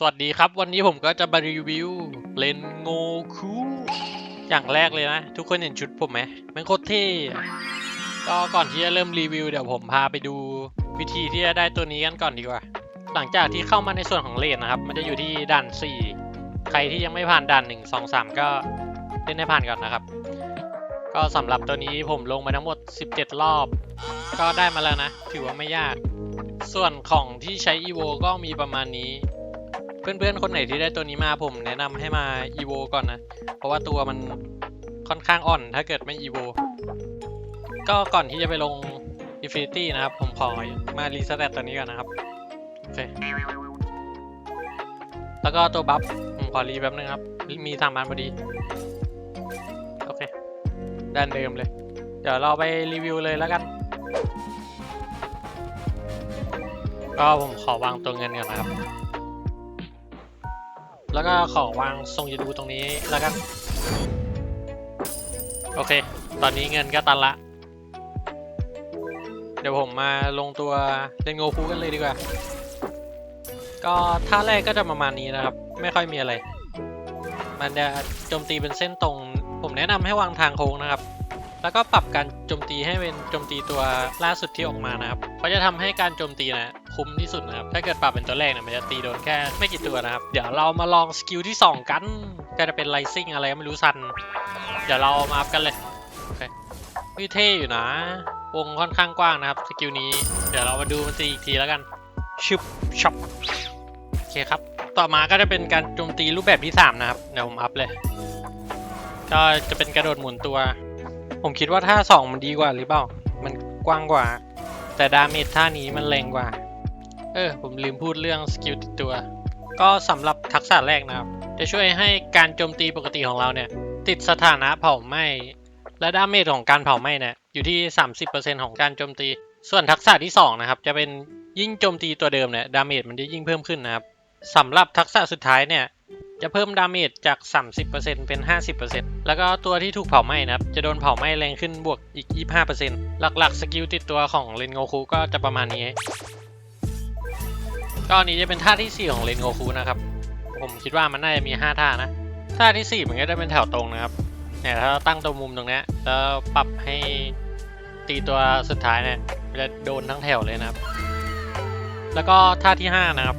สวัสดีครับวันนี้ผมก็จะมารีวิวเลนโงคูอย่างแรกเลยนะ ทุกคนเห็นชุดผมไหมมันโคตรเท่ก็ก่อนที่จะเริ่มรีวิวเดี๋ยวผมพาไปดูวิธีที่จะได้ตัวนี้กันก่อนดีกว่า หลังจากที่เข้ามาในส่วนของเลนนะครับ มันจะอยู่ที่ด่าน 4 ใครที่ยังไม่ผ่านด่าน 1 2 3 ก็เล่นให้ผ่านก่อนนะครับ ก็สำหรับตัวนี้ผมลงไปทั้งหมด 17 รอบ ก็ได้มาแล้วนะ ถือว่าไม่ยาก ส่วนของที่ใช้ EVO ก็มีประมาณนี้ เพื่อนๆคนไหนที่ได้ตัวนี้มาผมแนะนำให้มา EVO ก่อนนะ เพราะว่าตัวมันค่อนข้างอ่อนถ้าเกิดไม่ EVO ก็ก่อนที่จะไปลง Infinity นะครับ ผมขอมารีสเตตตัวนี้ก่อนนะครับ โอเค แล้วก็ตัวบัฟผมขอรีแป๊บนึงครับ มีสามอันพอดี โอเค ด้านเดิมเลย เดี๋ยวเราไปรีวิวเลยแล้วกัน ก็ผมขอวางตัวเงินก่อนนะครับ แล้วก็ขอวางทรงยูดูตรงนี้แล้วกัน โอเค ตอนนี้เงินก็ตันละ เดี๋ยวผมมาลงตัวเล่นโงคูกันเลยดีกว่า ก็ท่าแรกก็จะประมาณนี้นะครับ ไม่ค่อยมีอะไร มันจะโจมตีเป็นเส้นตรง ผมแนะนำให้วางทางโค้งนะครับแล้วก็ปรับการโจมตีให้เป็นโจมตีตัวล่าสุดที่ออกมานะครับ เพราะจะทำให้การโจมตีนะ คุ้มที่สุดนะครับ ถ้าเกิดปรับเป็นตัวแรกเนี่ยมันจะตีโดนแค่ไม่กี่ตัวนะครับ เดี๋ยวเรามาลองสกิลที่ 2 กัน ก็จะเป็นไลซิ่งอะไรก็ไม่รู้ซัน เดี๋ยวเรามาอัพกันเลย โอเควิเท่อยู่นะ วงค่อนข้างกว้างนะครับสกิลนี้ เดี๋ยวเรามาดูมันตีอีกทีแล้วกันชึบช็อปโอเคครับ ต่อมาก็จะเป็นการโจมตีรูปแบบที่ 3 นะครับ เดี๋ยวผมอัพเลย ก็จะเป็นกระโดดหมุนตัว ผมคิดว่าท่าสองมันดีกว่าหรือเปล่า มันกว้างกว่าแต่ดาเมจท่านี้มันแรงกว่า เออ ผมลืมพูดเรื่องสกิลติดตัว ก็สำหรับทักษะแรกนะครับ จะช่วยให้การโจมตีปกติของเราเนี่ย ติดสถานะเผาไหม้และดาเมจของการเผาไหม้เนี่ยอยู่ที่ 30%ของการโจมตี ส่วนทักษะที่สองนะครับ จะเป็นยิ่งโจมตีตัวเดิมเนี่ยดาเมจมันจะยิ่งเพิ่มขึ้นนะครับสำหรับทักษะสุดท้ายเนี่ยจะเพิ่มดาเมจจาก 30%เป็น 50%แล้วก็ตัวที่ถูกเผาไหม้นะครับ จะโดนเผาไหม้แรงขึ้นบวกอีก 25%หลักๆ สกิลติดตัวของเลนโงคูก็จะประมาณนี้ ก็อันนี้จะเป็นท่าที่ 4 ของเลนโงคูนะครับ ผมคิดว่ามันน่าจะมี 5 ท่านะ ท่าที่ 4 มันก็จะเป็นแถวตรงนะครับ เนี่ยถ้าตั้งตัวมุมตรงนี้แล้วปรับให้ตีตัวสุดท้ายเนี่ยจะโดนทั้งแถวเลยนะครับ แล้วก็ท่าที่ 5 นะครับ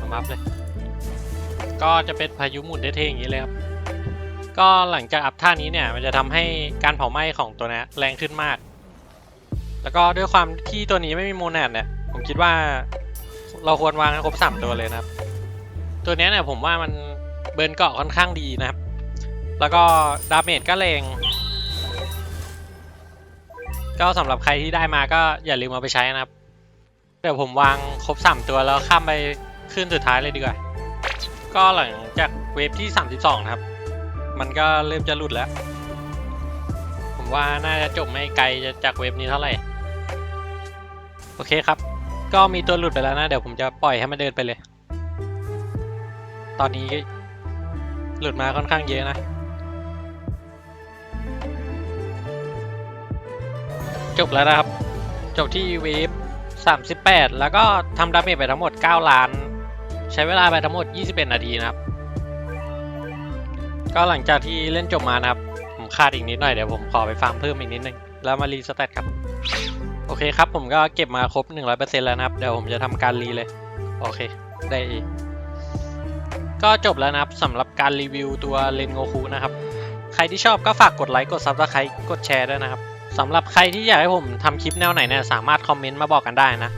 ผมอัพเลย ก็จะเป็นพายุหมุนได้เท่อย่างนี้เลยครับ ก็หลังจากอัพท่านี้เนี่ยมันจะทำให้การเผาไหม้ของตัวนี้แรงขึ้นมาก แล้วก็ด้วยความที่ตัวนี้ไม่มีโมนดเนี่ยผมคิดว่า เราควรวางให้ครบสามตัวเลยนะครับ ตัวนี้เนี่ยผมว่ามันเบิร์นเกาะค่อนข้างดีนะครับ แล้วก็ดาเมจก็แรง ก็สำหรับใครที่ได้มาก็อย่าลืมเอาไปใช้นะครับ เดี๋ยวผมวางครบสามตัวแล้วข้ามไปขึ้นสุดท้ายเลยดีกว่า ก็หลังจากเวฟที่ 32 นะครับ มันก็เริ่มจะหลุดแล้ว ผมว่าน่าจะจบไม่ไกลจากเวฟนี้เท่าไหร่ โอเคครับ ก็มีตัวหลุดไปแล้วนะ เดี๋ยวผมจะปล่อยให้มันเดินไปเลย ตอนนี้หลุดมาค่อนข้างเยอะนะ จบแล้วนะครับ จบที่เวฟ38 แล้วก็ทำดาเมจไปทั้งหมด 9 ล้าน ใช้เวลาไปทั้งหมด 21 นาทีนะครับ ก็หลังจากที่เล่นจบมานะครับ ผมขาดอีกนิดหน่อยเดี๋ยวผมขอไปฟาร์มเพิ่มอีกนิดนึง แล้วมารีสเตตครับ โอเคครับ ผมก็เก็บมาครบ 100%แล้วนะครับ เดี๋ยวผมจะทำการรีเลย โอเค ได้ก็จบแล้วนะครับสำหรับการรีวิวตัวเลนโงคูนะครับ ใครที่ชอบก็ฝากกดไลค์ กด Subscribe กดแชร์ด้วยนะครับสำหรับใครที่อยากให้ผมทำคลิปแนวไหนเนี่ยสามารถคอมเมนต์มาบอกกันได้นะ